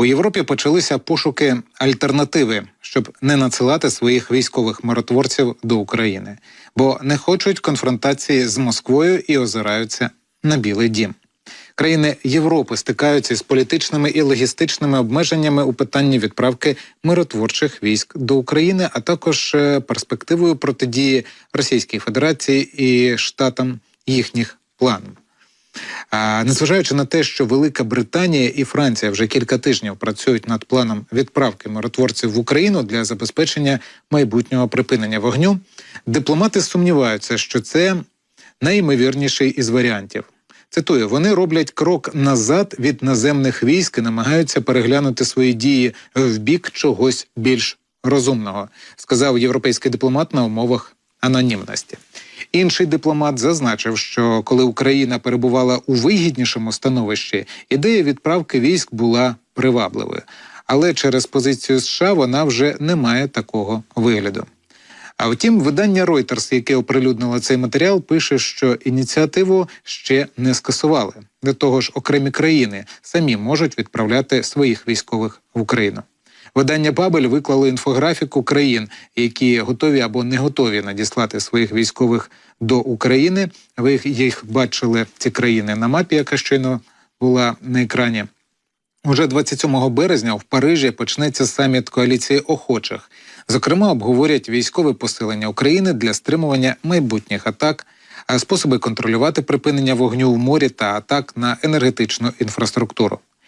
У Європі почалися пошуки альтернативи, щоб не надсилати своїх військових миротворців до України, бо не хочуть конфронтації з Москвою і озираються на Білий Дім. Країни Європи стикаються з політичними і логістичними обмеженнями у питанні відправки миротворчих військ до України, а також е, перспективою протидії Російській Федерації і штатам їхніх планів. А, Незважаючи на те, що Велика Британія і Франція вже кілька тижнів працюють над планом відправки миротворців в Україну для забезпечення майбутнього припинення вогню, дипломати сумніваються, що це найімовірніший із варіантів. Цитую, вони роблять крок назад від наземних військ і намагаються переглянути свої дії в бік чогось більш розумного, сказав європейський дипломат на умовах анонімності. Інший дипломат зазначив, що коли Україна перебувала у вигіднішому становищі, ідея відправки військ була привабливою, але через позицію США вона вже не має такого вигляду. А втім, видання Reuters, яке оприлюднило цей матеріал, пише, що ініціативу ще не скасували. До того ж, окремі країни самі можуть відправляти своїх військових в Україну. Видання Бабель виклало інфографіку країн, які готові або не готові надіслати своїх військових до України. Ви їх- бачили ці країни на мапі, яка щойно була на екрані. Уже 27 березня в Парижі почнеться саміт коаліції охочих. Зокрема, обговорять військове посилення України для стримування майбутніх атак, способи контролювати припинення вогню в морі та атак на енергетичну інфраструктуру.